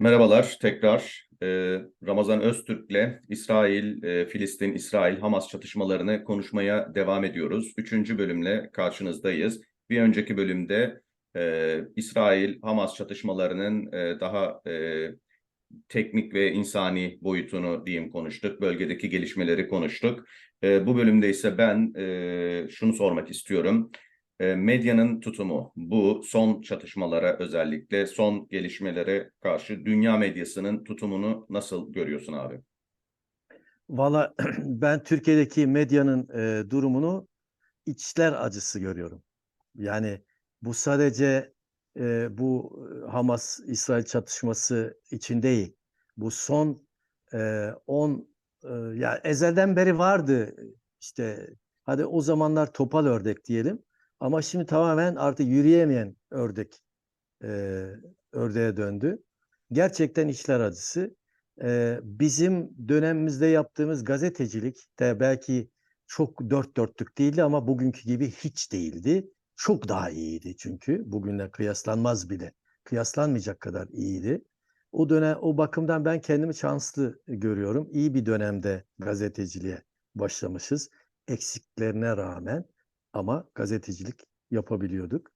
Merhabalar tekrar. Ee, Ramazan Öztürk'le İsrail, e, Filistin, İsrail, Hamas çatışmalarını konuşmaya devam ediyoruz. Üçüncü bölümle karşınızdayız. Bir önceki bölümde e, İsrail, Hamas çatışmalarının e, daha e, teknik ve insani boyutunu diyeyim konuştuk. Bölgedeki gelişmeleri konuştuk. E, bu bölümde ise ben e, şunu sormak istiyorum. E, medyanın tutumu bu son çatışmalara özellikle son gelişmelere karşı dünya medyasının tutumunu nasıl görüyorsun abi? Valla ben Türkiye'deki medyanın e, durumunu içler acısı görüyorum. Yani bu sadece e, bu Hamas-İsrail çatışması için değil. Bu son 10 e, ya ezelden beri vardı işte hadi o zamanlar topal ördek diyelim. Ama şimdi tamamen artık yürüyemeyen ördek e, ördeğe döndü. Gerçekten içler acısı. E, bizim dönemimizde yaptığımız gazetecilik de belki çok dört dörtlük değildi ama bugünkü gibi hiç değildi. Çok daha iyiydi çünkü bugünle kıyaslanmaz bile. Kıyaslanmayacak kadar iyiydi. O dönem o bakımdan ben kendimi şanslı görüyorum. İyi bir dönemde gazeteciliğe başlamışız. Eksiklerine rağmen ama gazetecilik yapabiliyorduk.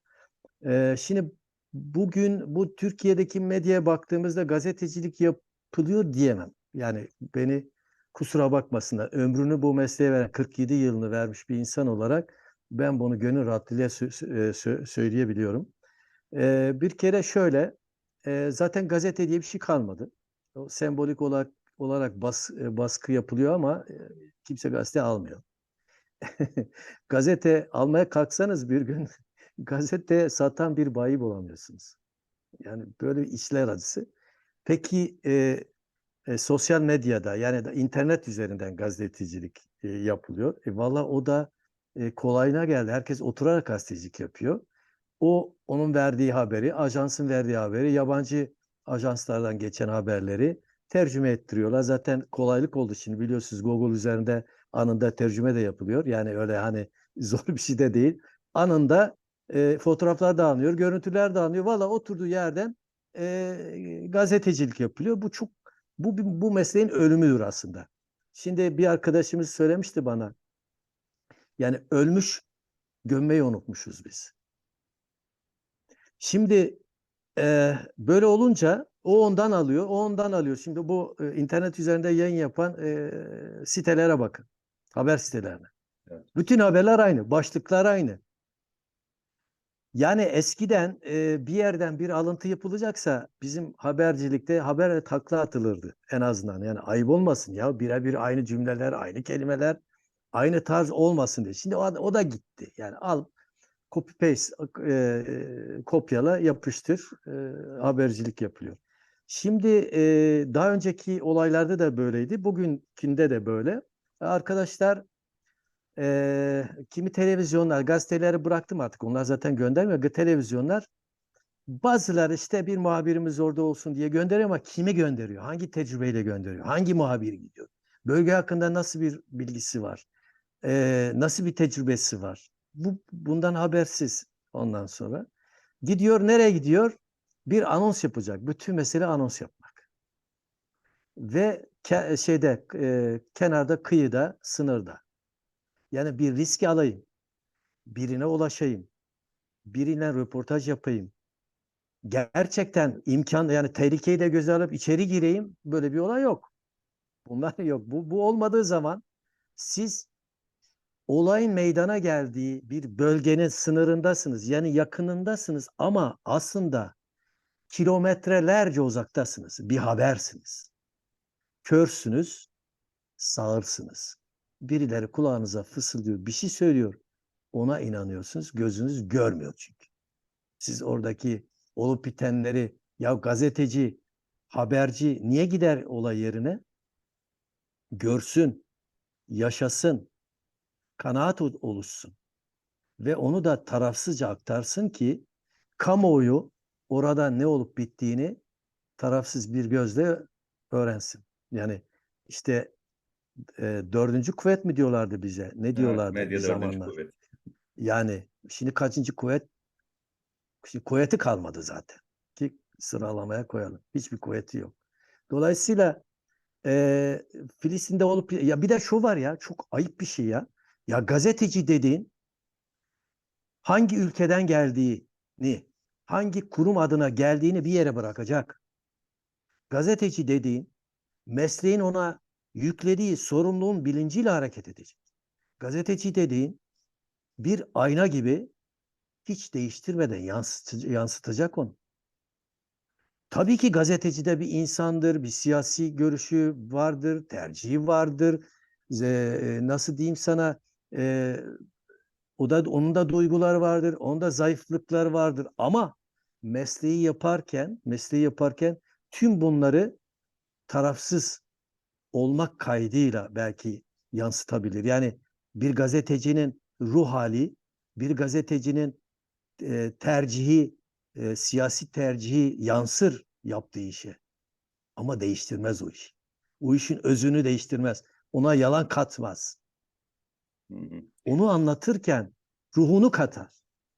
Ee, şimdi bugün bu Türkiye'deki medyaya baktığımızda gazetecilik yapılıyor diyemem. Yani beni kusura bakmasınlar. Ömrünü bu mesleğe veren 47 yılını vermiş bir insan olarak ben bunu gönül rahatlığıyla sö- sö- söyleyebiliyorum. Ee, bir kere şöyle e, zaten gazete diye bir şey kalmadı. O sembolik olarak olarak bas, baskı yapılıyor ama kimse gazete almıyor. gazete almaya kalksanız bir gün gazete satan bir bayi bulamıyorsunuz. Yani böyle işler acısı. Peki e, e, sosyal medyada yani da internet üzerinden gazetecilik e, yapılıyor. E, Valla o da e, kolayına geldi. Herkes oturarak gazetecilik yapıyor. O onun verdiği haberi, ajansın verdiği haberi, yabancı ajanslardan geçen haberleri tercüme ettiriyorlar. Zaten kolaylık oldu şimdi biliyorsunuz Google üzerinde anında tercüme de yapılıyor. Yani öyle hani zor bir şey de değil. Anında e, fotoğraflar da alınıyor, görüntüler de alınıyor. Valla oturduğu yerden e, gazetecilik yapılıyor. Bu çok bu bu mesleğin ölümüdür aslında. Şimdi bir arkadaşımız söylemişti bana. Yani ölmüş gömmeyi unutmuşuz biz. Şimdi e, böyle olunca o ondan alıyor, o ondan alıyor. Şimdi bu e, internet üzerinde yayın yapan e, sitelere bakın. Haber sitelerine. Evet. Bütün haberler aynı, başlıklar aynı. Yani eskiden e, bir yerden bir alıntı yapılacaksa bizim habercilikte haber takla atılırdı en azından. Yani ayıp olmasın ya birebir aynı cümleler, aynı kelimeler, aynı tarz olmasın diye. Şimdi o, o da gitti. Yani al copy paste e, kopyala yapıştır e, habercilik yapılıyor. Şimdi e, daha önceki olaylarda da böyleydi. Bugünkünde de böyle. Arkadaşlar e, kimi televizyonlar, gazeteleri bıraktım artık. Onlar zaten göndermiyor. Televizyonlar bazıları işte bir muhabirimiz orada olsun diye gönderiyor ama kimi gönderiyor? Hangi tecrübeyle gönderiyor? Hangi muhabir gidiyor? Bölge hakkında nasıl bir bilgisi var? E, nasıl bir tecrübesi var? Bu bundan habersiz ondan sonra. Gidiyor nereye gidiyor? Bir anons yapacak. Bütün mesele anons yapmak. Ve ke- şeyde e, kenarda, kıyıda, sınırda. Yani bir riski alayım. Birine ulaşayım. Biriyle röportaj yapayım. Gerçekten imkan yani tehlikeyi de göze alıp içeri gireyim. Böyle bir olay yok. Bunlar yok. Bu, bu olmadığı zaman siz olayın meydana geldiği bir bölgenin sınırındasınız. Yani yakınındasınız ama aslında kilometrelerce uzaktasınız. Bir habersiniz. Körsünüz, sağırsınız. Birileri kulağınıza fısıldıyor, bir şey söylüyor. Ona inanıyorsunuz. Gözünüz görmüyor çünkü. Siz oradaki olup bitenleri ya gazeteci, haberci niye gider olay yerine? Görsün, yaşasın, kanaat ol- oluşsun. Ve onu da tarafsızca aktarsın ki kamuoyu orada ne olup bittiğini tarafsız bir gözle öğrensin. Yani işte e, dördüncü kuvvet mi diyorlardı bize? Ne Evet, diyorlardı medya bir zamanlar? kuvvet. Yani şimdi kaçıncı kuvvet? Şimdi kuvveti kalmadı zaten. Ki sıralamaya koyalım. Hiçbir kuvveti yok. Dolayısıyla eee, Filistin'de olup ya bir de şu var ya çok ayıp bir şey ya. Ya gazeteci dediğin hangi ülkeden geldiğini, hangi kurum adına geldiğini bir yere bırakacak. Gazeteci dediğin mesleğin ona yüklediği sorumluluğun bilinciyle hareket edecek. Gazeteci dediğin bir ayna gibi hiç değiştirmeden yansıtı- yansıtacak onu. Tabii ki gazeteci de bir insandır, bir siyasi görüşü vardır, tercihi vardır. E, nasıl diyeyim sana, e, o da onun da duygular vardır, onun da zayıflıklar vardır. Ama mesleği yaparken, mesleği yaparken tüm bunları tarafsız olmak kaydıyla belki yansıtabilir. Yani bir gazetecinin ruh hali, bir gazetecinin e, tercihi, e, siyasi tercihi yansır yaptığı işe. Ama değiştirmez o işi. O işin özünü değiştirmez. Ona yalan katmaz. Onu anlatırken ruhunu katar.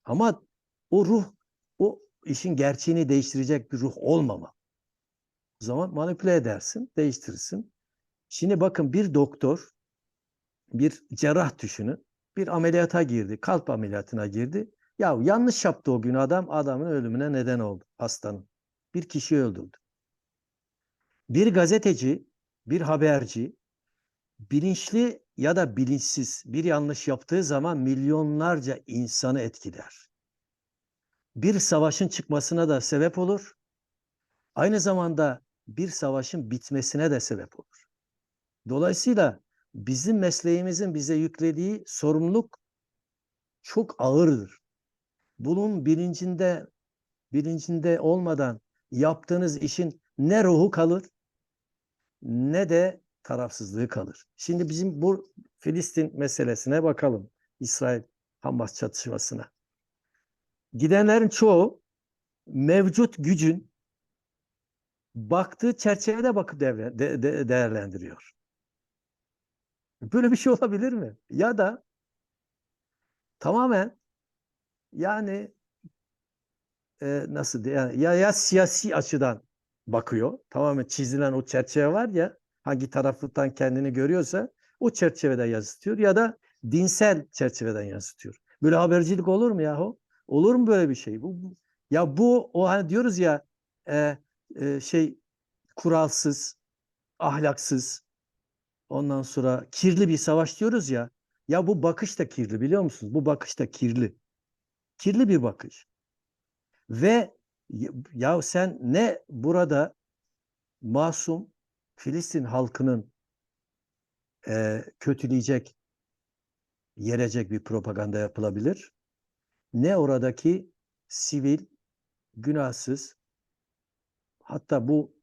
Ama o ruh, o işin gerçeğini değiştirecek bir ruh olmama. Zaman manipüle edersin, değiştirirsin. Şimdi bakın bir doktor, bir cerrah düşünün. Bir ameliyata girdi, kalp ameliyatına girdi. Ya yanlış yaptı o gün adam, adamın ölümüne neden oldu hastanın. Bir kişiyi öldürdü. Bir gazeteci, bir haberci bilinçli ya da bilinçsiz bir yanlış yaptığı zaman milyonlarca insanı etkiler. Bir savaşın çıkmasına da sebep olur. Aynı zamanda bir savaşın bitmesine de sebep olur. Dolayısıyla bizim mesleğimizin bize yüklediği sorumluluk çok ağırdır. Bunun bilincinde bilincinde olmadan yaptığınız işin ne ruhu kalır ne de tarafsızlığı kalır. Şimdi bizim bu Filistin meselesine bakalım. İsrail Hamas çatışmasına. Gidenlerin çoğu mevcut gücün baktığı çerçevede bakıp devre- de- de- değerlendiriyor. Böyle bir şey olabilir mi? Ya da tamamen yani e, nasıl diye ya, ya siyasi açıdan bakıyor. Tamamen çizilen o çerçeve var ya hangi taraftan kendini görüyorsa o çerçeveden yansıtıyor ya da dinsel çerçeveden yansıtıyor. Böyle habercilik olur mu yahu? Olur mu böyle bir şey? Bu, bu- ya bu o hani diyoruz ya e, e, şey kuralsız, ahlaksız, ondan sonra kirli bir savaş diyoruz ya. Ya bu bakış da kirli biliyor musunuz? Bu bakış da kirli. Kirli bir bakış. Ve ya- sen ne burada masum Filistin halkının e, kötüleyecek, yerecek bir propaganda yapılabilir. Ne oradaki sivil, günahsız, hatta bu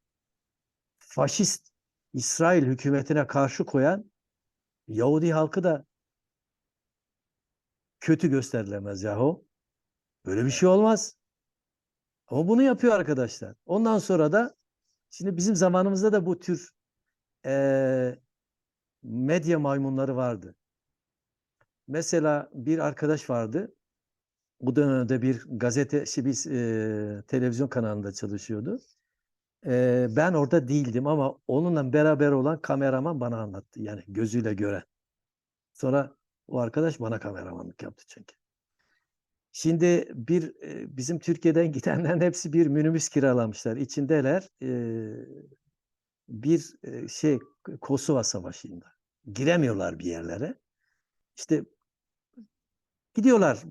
faşist İsrail hükümetine karşı koyan Yahudi halkı da kötü gösterilemez yahu. Böyle bir şey olmaz. Ama bunu yapıyor arkadaşlar. Ondan sonra da şimdi bizim zamanımızda da bu tür eee, medya maymunları vardı. Mesela bir arkadaş vardı. O dönemde bir gazete, şey, bir eee, televizyon kanalında çalışıyordu. Eee, ben orada değildim ama onunla beraber olan kameraman bana anlattı. Yani gözüyle gören. Sonra o arkadaş bana kameramanlık yaptı çünkü. Şimdi bir e, bizim Türkiye'den gidenlerin hepsi bir minibüs kiralamışlar. İçindeler e, bir e, şey Kosova Savaşı'nda. Giremiyorlar bir yerlere. İşte gidiyorlar.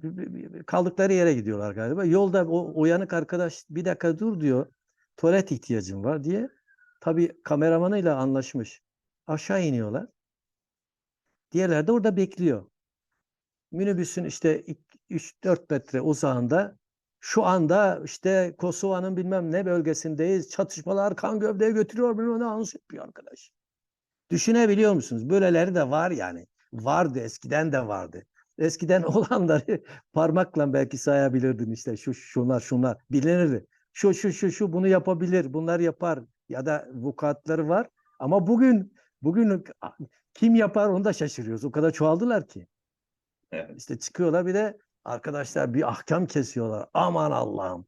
Kaldıkları yere gidiyorlar galiba. Yolda o uyanık arkadaş bir dakika dur diyor. Tuvalet ihtiyacım var diye. Tabii kameramanıyla anlaşmış. Aşağı iniyorlar. Diğerler de orada bekliyor. Minibüsün işte 3-4 metre uzağında şu anda işte Kosova'nın bilmem ne bölgesindeyiz. Çatışmalar kan gövdeye götürüyor. Bilmem ne anons yapıyor arkadaş. Düşünebiliyor musunuz? Böyleleri de var yani. Vardı eskiden de vardı. Eskiden olanları parmakla belki sayabilirdin işte şu şunlar şunlar bilinirdi. Şu şu şu şu bunu yapabilir, bunlar yapar ya da vukuatları var. Ama bugün bugün kim yapar onu da şaşırıyoruz. O kadar çoğaldılar ki. Evet. İşte çıkıyorlar bir de arkadaşlar bir ahkam kesiyorlar. Aman Allah'ım.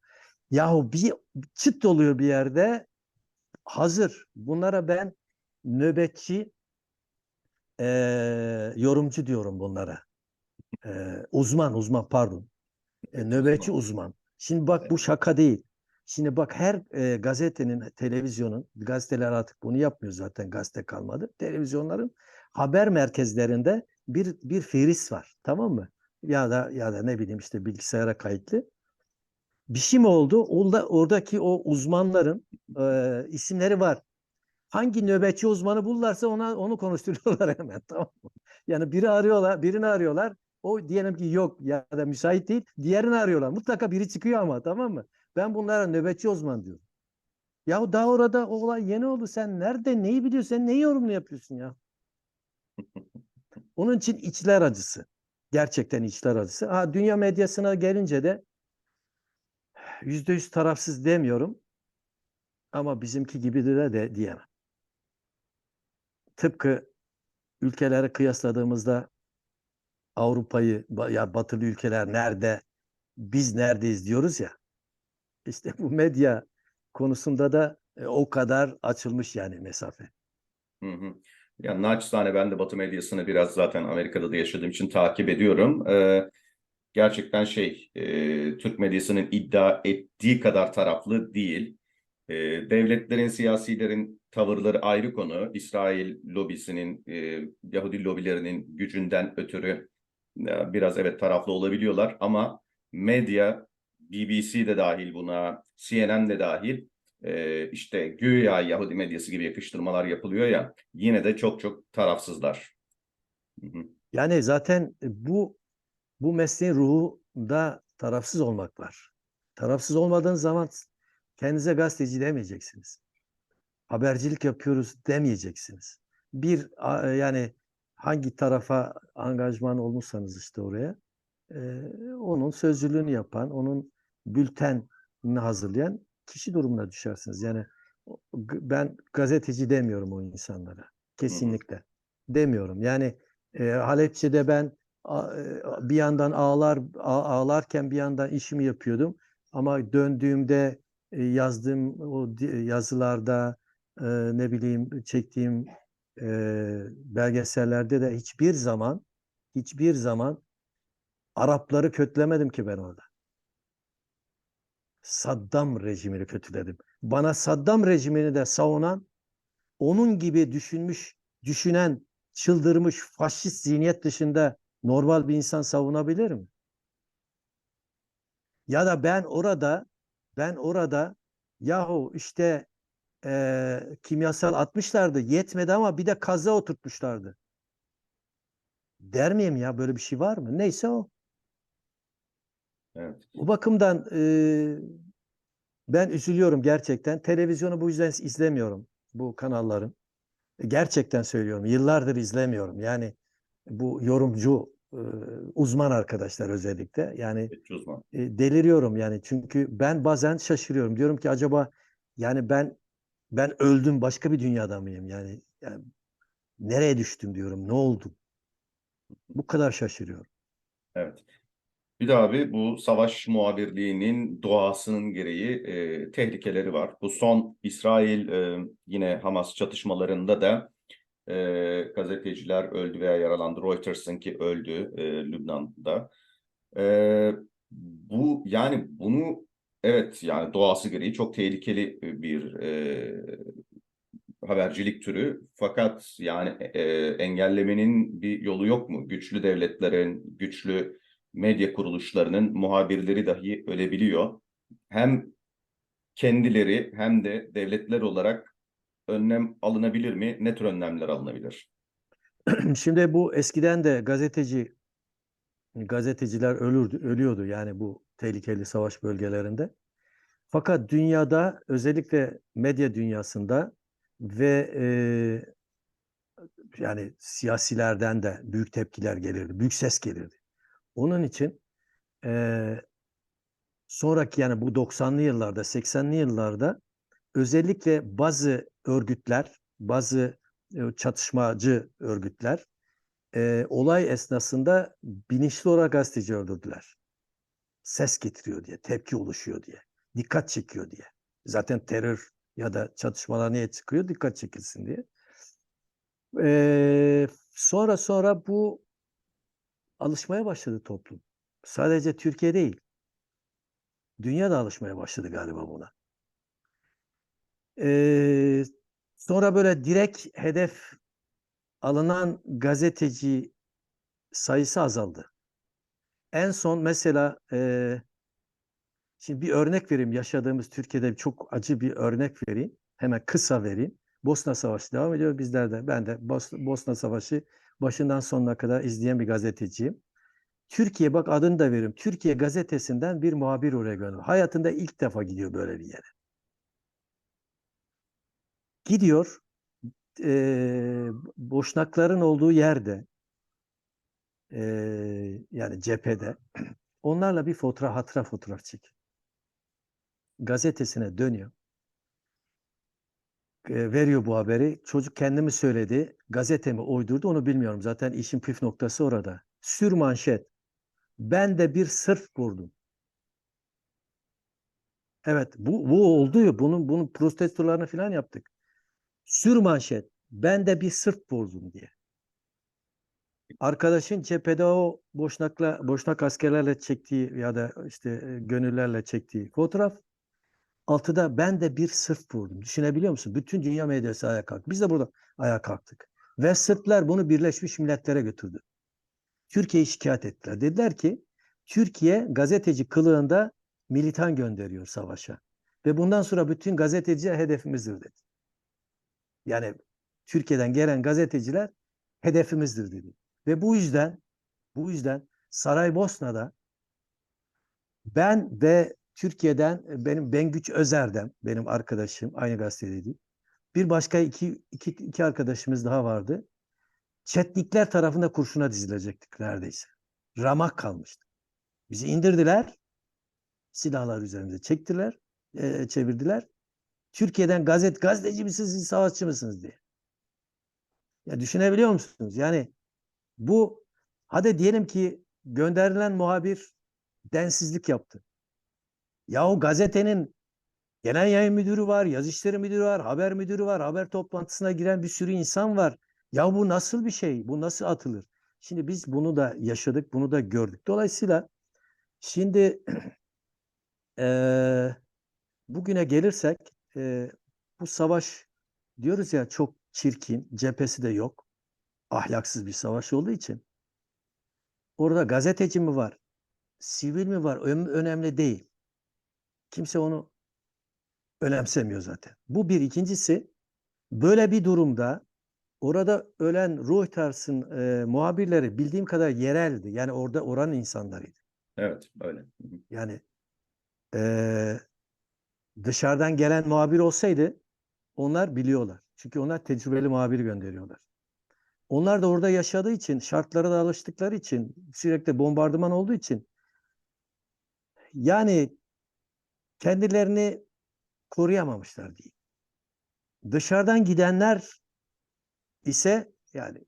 Yahu bir çıt oluyor bir yerde hazır. Bunlara ben nöbetçi eee, yorumcu diyorum bunlara. Eee, uzman uzman pardon. E, nöbetçi uzman. Şimdi bak bu şaka değil. Şimdi bak her e, gazetenin, televizyonun, gazeteler artık bunu yapmıyor zaten gazete kalmadı. Televizyonların haber merkezlerinde bir bir fihris var. Tamam mı? Ya da ya da ne bileyim işte bilgisayara kayıtlı. Bir şey mi oldu? Orada, oradaki o uzmanların e, isimleri var. Hangi nöbetçi uzmanı bulurlarsa ona onu konuşturuyorlar hemen tamam mı? Yani biri arıyorlar, birini arıyorlar. O diyelim ki yok ya da müsait değil. Diğerini arıyorlar. Mutlaka biri çıkıyor ama tamam mı? Ben bunlara nöbetçi uzman diyorum. Ya daha orada o olay yeni oldu. Sen nerede neyi biliyorsun? Sen neyi yorumlu yapıyorsun ya? Onun için içler acısı. Gerçekten içler acısı. Ha, dünya medyasına gelince de yüzde yüz tarafsız demiyorum. Ama bizimki gibi de, diyemem. Tıpkı ülkeleri kıyasladığımızda Avrupa'yı ya batılı ülkeler nerede biz neredeyiz diyoruz ya. İşte bu medya konusunda da e, o kadar açılmış yani mesafe. Hı hı. Ya naçizane ben de Batı medyasını biraz zaten Amerika'da da yaşadığım için takip ediyorum. Ee, gerçekten şey, e, Türk medyasının iddia ettiği kadar taraflı değil. E, devletlerin, siyasilerin tavırları ayrı konu. İsrail lobisinin, e, Yahudi lobilerinin gücünden ötürü biraz evet taraflı olabiliyorlar ama medya, BBC de dahil buna, CNN de dahil e, işte güya Yahudi medyası gibi yakıştırmalar yapılıyor ya yine de çok çok tarafsızlar. Yani zaten bu bu mesleğin ruhunda tarafsız olmak var. Tarafsız olmadığın zaman kendinize gazeteci demeyeceksiniz. Habercilik yapıyoruz demeyeceksiniz. Bir yani hangi tarafa angajman olmuşsanız işte oraya e, onun sözcülüğünü yapan, onun bültenini hazırlayan kişi durumuna düşersiniz. Yani ben gazeteci demiyorum o insanlara. Kesinlikle. Demiyorum. Yani e, Halepçe'de ben a- e, bir yandan ağlar a- ağlarken bir yandan işimi yapıyordum. Ama döndüğümde e, yazdığım o yazılarda e, ne bileyim çektiğim e, belgesellerde de hiçbir zaman hiçbir zaman Arapları kötülemedim ki ben orada. Saddam rejimini kötüledim. Bana Saddam rejimini de savunan, onun gibi düşünmüş, düşünen, çıldırmış faşist zihniyet dışında normal bir insan savunabilir mi? Ya da ben orada, ben orada yahu işte eee, kimyasal atmışlardı, yetmedi ama bir de kaza oturtmuşlardı. Der miyim ya böyle bir şey var mı? Neyse o. Evet. O bakımdan eee, ben üzülüyorum gerçekten. Televizyonu bu yüzden izlemiyorum bu kanalların. Gerçekten söylüyorum. Yıllardır izlemiyorum. Yani bu yorumcu uzman arkadaşlar özellikle. Yani uzman. e, deliriyorum yani. Çünkü ben bazen şaşırıyorum. Diyorum ki acaba yani ben ben öldüm başka bir dünyada mıyım? Yani, yani nereye düştüm diyorum. Ne oldu? Bu kadar şaşırıyorum. Evet. Bir de abi bu savaş muhabirliğinin doğasının gereği e, tehlikeleri var. Bu son İsrail e, yine Hamas çatışmalarında da e, gazeteciler öldü veya yaralandı. Reuters'ın ki öldü e, Lübnan'da. E, bu yani bunu evet yani doğası gereği çok tehlikeli bir e, habercilik türü. Fakat yani e, engellemenin bir yolu yok mu? Güçlü devletlerin, güçlü medya kuruluşlarının muhabirleri dahi ölebiliyor. Hem kendileri hem de devletler olarak önlem alınabilir mi? Ne tür önlemler alınabilir? Şimdi bu eskiden de gazeteci gazeteciler ölürdü, ölüyordu yani bu tehlikeli savaş bölgelerinde. Fakat dünyada özellikle medya dünyasında ve e, yani siyasilerden de büyük tepkiler gelirdi, büyük ses gelirdi. Onun için e, sonraki yani bu 90'lı yıllarda, 80'li yıllarda özellikle bazı örgütler, bazı e, çatışmacı örgütler e, olay esnasında bilinçli olarak gazeteci öldürdüler. Ses getiriyor diye, tepki oluşuyor diye. Dikkat çekiyor diye. Zaten terör ya da çatışmalar niye çıkıyor? Dikkat çekilsin diye. Ee, sonra sonra bu alışmaya başladı toplum. Sadece Türkiye değil. Dünya da alışmaya başladı galiba buna. Ee, sonra böyle direkt hedef alınan gazeteci sayısı azaldı. En son mesela e, şimdi bir örnek vereyim. Yaşadığımız Türkiye'de çok acı bir örnek vereyim. Hemen kısa vereyim. Bosna Savaşı devam ediyor bizlerde. Ben de Bos- Bosna Savaşı başından sonuna kadar izleyen bir gazeteciyim. Türkiye bak adını da veriyorum. Türkiye gazetesinden bir muhabir oraya gönderiyor. Hayatında ilk defa gidiyor böyle bir yere. Gidiyor. eee boşnakların olduğu yerde eee, yani cephede onlarla bir fotoğraf, hatıra fotoğraf çek. Gazetesine dönüyor. Veriyor bu haberi. Çocuk kendi mi söyledi, gazete mi uydurdu onu bilmiyorum. Zaten işin püf noktası orada. Sür manşet. Ben de bir sırf vurdum. Evet, bu, bu oldu ya. Bunun, bunun protestolarını falan yaptık. Sür manşet. Ben de bir sırf vurdum diye. Arkadaşın cephede o boşnakla boşnak askerlerle çektiği ya da işte gönüllerle çektiği fotoğraf altıda ben de bir sırf vurdum. Düşünebiliyor musun? Bütün dünya medyası ayağa kalktı. Biz de burada ayağa kalktık. Ve Sırplar bunu Birleşmiş Milletler'e götürdü. Türkiye'yi şikayet ettiler. Dediler ki Türkiye gazeteci kılığında militan gönderiyor savaşa. Ve bundan sonra bütün gazeteciler hedefimizdir dedi. Yani Türkiye'den gelen gazeteciler hedefimizdir dedi. Ve bu yüzden bu yüzden Saraybosna'da ben ve Türkiye'den e, benim Bengüç Özer'den benim arkadaşım aynı gazetedeydi. Bir başka iki, iki, iki arkadaşımız daha vardı. Çetnikler tarafında kurşuna dizilecektik neredeyse. Ramak kalmıştı. Bizi indirdiler. Silahlar üzerimize çektiler, e, çevirdiler. Türkiye'den gazet gazeteci misiniz, savaşçı mısınız diye. Ya düşünebiliyor musunuz? Yani bu hadi diyelim ki gönderilen muhabir densizlik yaptı. Ya o gazetenin genel yayın müdürü var, yazı işleri müdürü var, haber müdürü var, haber toplantısına giren bir sürü insan var. Ya bu nasıl bir şey? Bu nasıl atılır? Şimdi biz bunu da yaşadık, bunu da gördük. Dolayısıyla şimdi eee, bugüne gelirsek eee, bu savaş diyoruz ya çok çirkin, cephesi de yok. Ahlaksız bir savaş olduğu için. Orada gazeteci mi var, sivil mi var önemli değil. Kimse onu önemsemiyor zaten. Bu bir. ikincisi böyle bir durumda orada ölen Reuters'ın e, muhabirleri bildiğim kadar yereldi. Yani orada oranın insanlarıydı. Evet, öyle. Yani e, dışarıdan gelen muhabir olsaydı onlar biliyorlar. Çünkü onlar tecrübeli muhabir gönderiyorlar. Onlar da orada yaşadığı için, şartlara da alıştıkları için, sürekli bombardıman olduğu için yani kendilerini koruyamamışlar diyeyim. Dışarıdan gidenler ise yani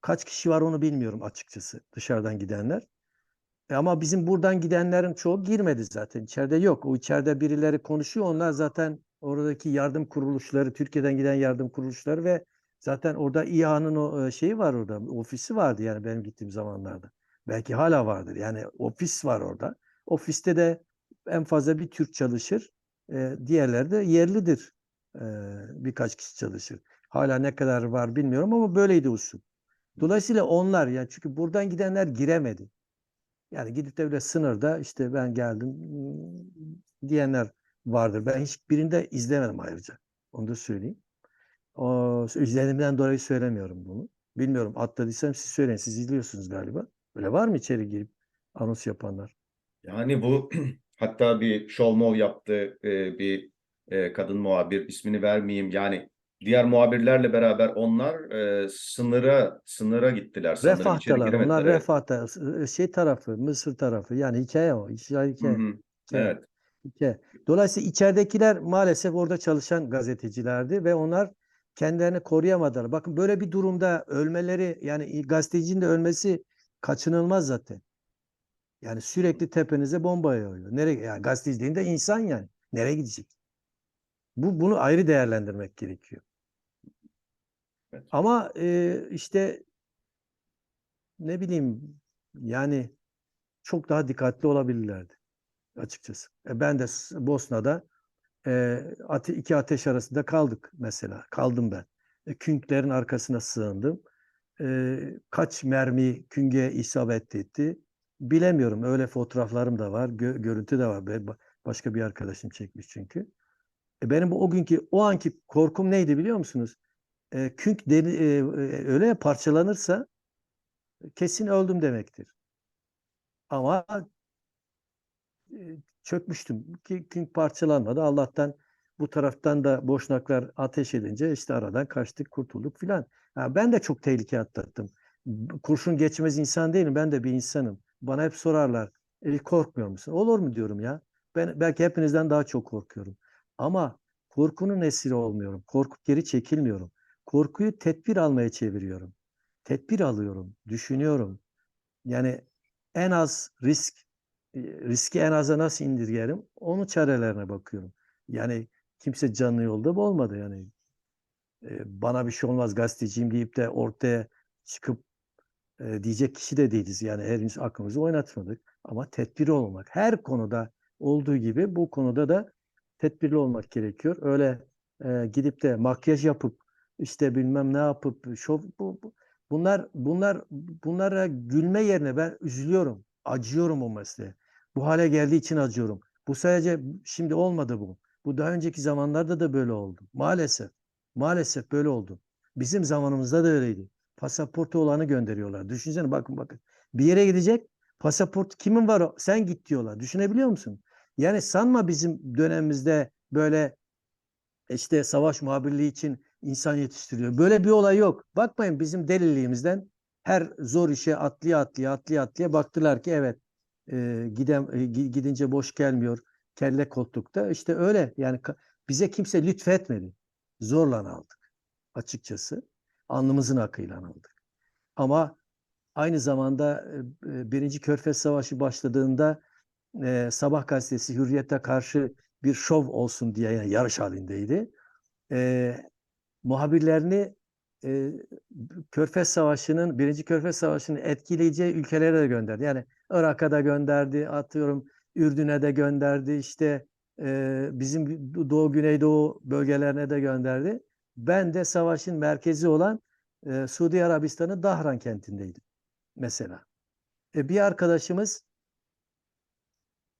kaç kişi var onu bilmiyorum açıkçası dışarıdan gidenler. E ama bizim buradan gidenlerin çoğu girmedi zaten. İçeride yok. O içeride birileri konuşuyor. Onlar zaten oradaki yardım kuruluşları, Türkiye'den giden yardım kuruluşları ve zaten orada İHA'nın o e, şeyi var orada. Ofisi vardı yani benim gittiğim zamanlarda. Belki hala vardır. Yani ofis var orada. Ofiste de en fazla bir Türk çalışır. E, diğerleri yerlidir. E, birkaç kişi çalışır. Hala ne kadar var bilmiyorum ama böyleydi usul. Dolayısıyla onlar yani çünkü buradan gidenler giremedi. Yani gidip de bile sınırda işte ben geldim hmm, diyenler vardır. Ben hiçbirinde izlemedim ayrıca. Onu da söyleyeyim. O, izlediğimden dolayı söylemiyorum bunu. Bilmiyorum atladıysam siz söyleyin. Siz izliyorsunuz galiba. Öyle var mı içeri girip anons yapanlar? Yani bu hatta bir show mov yaptı e, bir e, kadın muhabir ismini vermeyeyim. Yani diğer muhabirlerle beraber onlar e, sınıra sınıra gittiler sanırım Refah'talar. Onlar. Evet. Refah'ta şey tarafı, Mısır tarafı. Yani hikaye o. Hikaye, Hı hikaye. hı. hikaye. Evet. Hikaye. Dolayısıyla içeridekiler maalesef orada çalışan gazetecilerdi ve onlar kendilerini koruyamadılar. Bakın böyle bir durumda ölmeleri yani gazetecinin de ölmesi kaçınılmaz zaten. Yani sürekli tepenize bomba yağıyor. Nereye? Yani dediğinde insan yani. Nereye gidecek? Bu bunu ayrı değerlendirmek gerekiyor. Evet. Ama e, işte ne bileyim yani çok daha dikkatli olabilirlerdi açıkçası. E, ben de Bosna'da e, ate, iki ateş arasında kaldık mesela. Kaldım ben. E, künklerin arkasına sığındım. E, kaç mermi küngeye isabet etti bilemiyorum. Öyle fotoğraflarım da var, gö- görüntü de var. Başka bir arkadaşım çekmiş çünkü. E, benim bu o günkü o anki korkum neydi biliyor musunuz? E, künk deri, e, e, öyle parçalanırsa kesin öldüm demektir. Ama e, çökmüştüm. Ki künk parçalanmadı. Allah'tan bu taraftan da boşnaklar ateş edince işte aradan kaçtık, kurtulduk filan. Ben de çok tehlike atlattım. Kurşun geçmez insan değilim. Ben de bir insanım. Bana hep sorarlar. E, korkmuyor musun? Olur mu diyorum ya. Ben belki hepinizden daha çok korkuyorum. Ama korkunun esiri olmuyorum. Korkup geri çekilmiyorum. Korkuyu tedbir almaya çeviriyorum. Tedbir alıyorum, düşünüyorum. Yani en az risk, e, riski en aza nasıl indirgerim? Onun çarelerine bakıyorum. Yani kimse canlı yolda olmadı yani. E, bana bir şey olmaz gazeteciyim deyip de ortaya çıkıp diyecek kişi de değiliz. Yani henüz aklımızı oynatmadık. Ama tedbirli olmak. Her konuda olduğu gibi bu konuda da tedbirli olmak gerekiyor. Öyle e, gidip de makyaj yapıp işte bilmem ne yapıp şov bu, bu- bunlar bunlar bunlara gülme yerine ben üzülüyorum. Acıyorum o mesleğe. Bu hale geldiği için acıyorum. Bu sadece şimdi olmadı bu. Bu daha önceki zamanlarda da böyle oldu. Maalesef. Maalesef böyle oldu. Bizim zamanımızda da öyleydi. Pasaportu olanı gönderiyorlar. Düşünsene bakın bakın. Bir yere gidecek pasaport kimin var o? Sen git diyorlar. Düşünebiliyor musun? Yani sanma bizim dönemimizde böyle işte savaş muhabirliği için insan yetiştiriyor. Böyle bir olay yok. Bakmayın bizim deliliğimizden her zor işe atlaya atlaya atlaya atlaya baktılar ki evet e, giden e, gi- gidince boş gelmiyor. Kelle koltukta. İşte öyle. Yani bize kimse lütfetmedi. Zorla aldık açıkçası. Alnımızın akıyla aldık. Ama aynı zamanda e, e, Birinci Körfez Savaşı başladığında e, Sabah gazetesi Hürriyet'e karşı bir şov olsun diye yani yarış halindeydi. E, muhabirlerini e, Körfez Savaşı'nın, Birinci Körfez Savaşı'nın etkileyeceği ülkelere de gönderdi. Yani Irak'a da gönderdi, atıyorum Ürdün'e de gönderdi, işte e, bizim Doğu Güneydoğu bölgelerine de gönderdi. Ben de savaşın merkezi olan e, Suudi Arabistan'ın Dahran kentindeydim mesela. E, bir arkadaşımız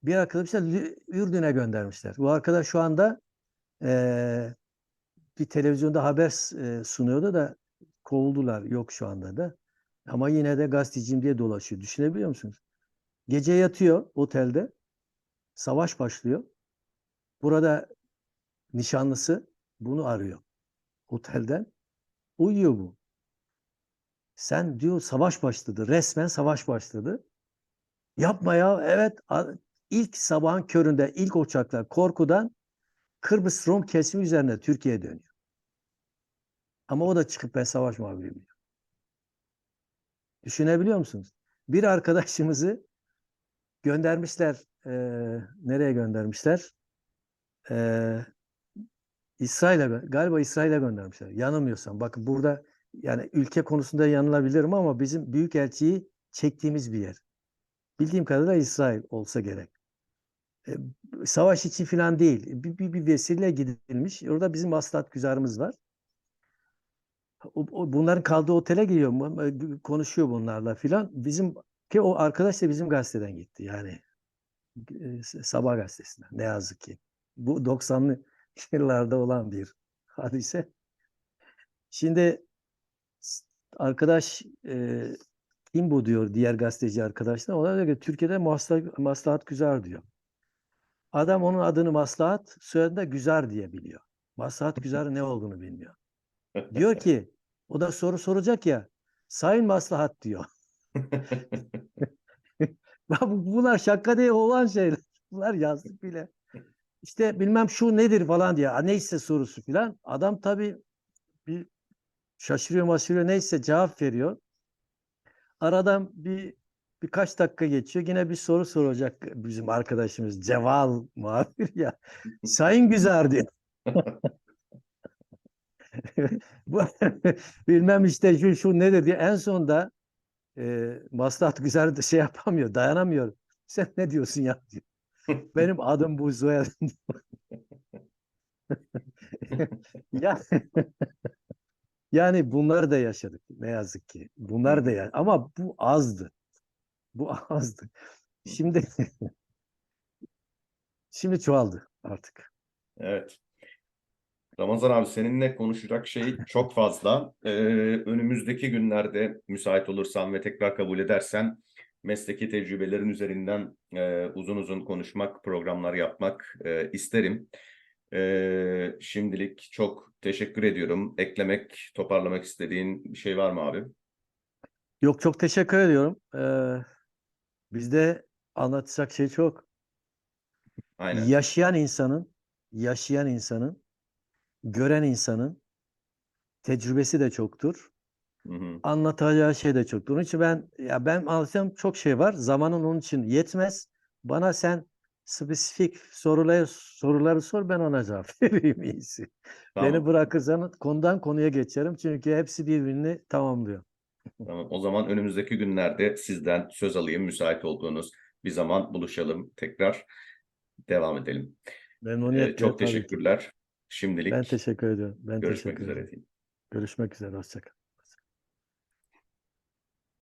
bir arkadaş da Lü- Ürdün'e göndermişler. Bu arkadaş şu anda e, bir televizyonda haber e, sunuyordu da kovuldular. Yok şu anda da. Ama yine de gazeteciyim diye dolaşıyor. Düşünebiliyor musunuz? Gece yatıyor otelde. Savaş başlıyor. Burada nişanlısı bunu arıyor. Otelden. Uyuyor bu. Sen diyor savaş başladı. Resmen savaş başladı. Yapma ya. Evet. ilk sabahın köründe ilk uçaklar korkudan Kıbrıs Rum kesimi üzerine Türkiye'ye dönüyor. Ama o da çıkıp ben savaş muhabiriyim diyor. Düşünebiliyor musunuz? Bir arkadaşımızı göndermişler. eee, nereye göndermişler? Eee İsrail'e galiba İsrail'e göndermişler. Yanılmıyorsam. Bakın burada yani ülke konusunda yanılabilirim ama bizim büyükelçiyi çektiğimiz bir yer. Bildiğim kadarıyla İsrail olsa gerek. E, savaş için falan değil. Bir, bir, bir vesile gidilmiş. Orada bizim maslahat güzarımız var. O, o- bunların kaldığı otele e, Konuşuyor bunlarla filan. Bizim ki o arkadaş da bizim gazeteden gitti. Yani e, Sabah gazetesinden. Ne yazık ki. Bu 90'lı yıllarda olan bir hadise. Şimdi arkadaş e, kim bu diyor diğer gazeteci arkadaşlar. Ona diyor ki Türkiye'de maslahat, maslahat güzar diyor. Adam onun adını maslahat, soyadını da güzar diye biliyor. Maslahat güzarı ne olduğunu bilmiyor. Diyor ki o da soru soracak ya. Sayın maslahat diyor. Bunlar şaka diye olan şeyler. Bunlar yazdık bile. İşte bilmem şu nedir falan diye. "Ha, Neyse sorusu filan. Adam tabii bir şaşırıyor maşırıyor neyse cevap veriyor. Aradan bir Birkaç dakika geçiyor. Yine bir soru soracak bizim arkadaşımız Ceval muhabir ya. Sayın Güzer diyor. Bu bilmem işte şu şu nedir diye en sonunda e, Maslahat Güzel şey yapamıyor, dayanamıyor. Sen ne diyorsun ya diyor. Benim adım bu soyadım. ya yani bunları da yaşadık ne yazık ki. Bunlar da ya ama bu azdı. Bu azdı. Şimdi şimdi çoğaldı artık. Evet. Ramazan abi seninle konuşacak şey çok fazla. Ee, önümüzdeki günlerde müsait olursan ve tekrar kabul edersen mesleki tecrübelerin üzerinden e, uzun uzun konuşmak, programlar yapmak e, isterim. Ee, şimdilik çok teşekkür ediyorum. Eklemek, toparlamak istediğin bir şey var mı abi? Yok çok teşekkür ediyorum. Ee, bizde anlatacak şey çok. Aynen. Yaşayan insanın, yaşayan insanın, gören insanın tecrübesi de çoktur. Hı hı. Anlatacağı şey de çoktur. Onun için ben ya ben anlatacağım çok şey var. Zamanın onun için yetmez. Bana sen spesifik soruları soruları sor ben ona cevap vereyim iyisi. Tamam. Beni bırakırsan konudan konuya geçerim. Çünkü hepsi birbirini tamamlıyor. Tamam. O zaman önümüzdeki günlerde sizden söz alayım. Müsait olduğunuz bir zaman buluşalım. Tekrar devam edelim. Ee, Memnuniyetle çok tabii ki. teşekkürler. Şimdilik Ben teşekkür ediyorum. Ben görüşmek teşekkür üzere ederim. diyeyim. Görüşmek üzere. Hoşça kal.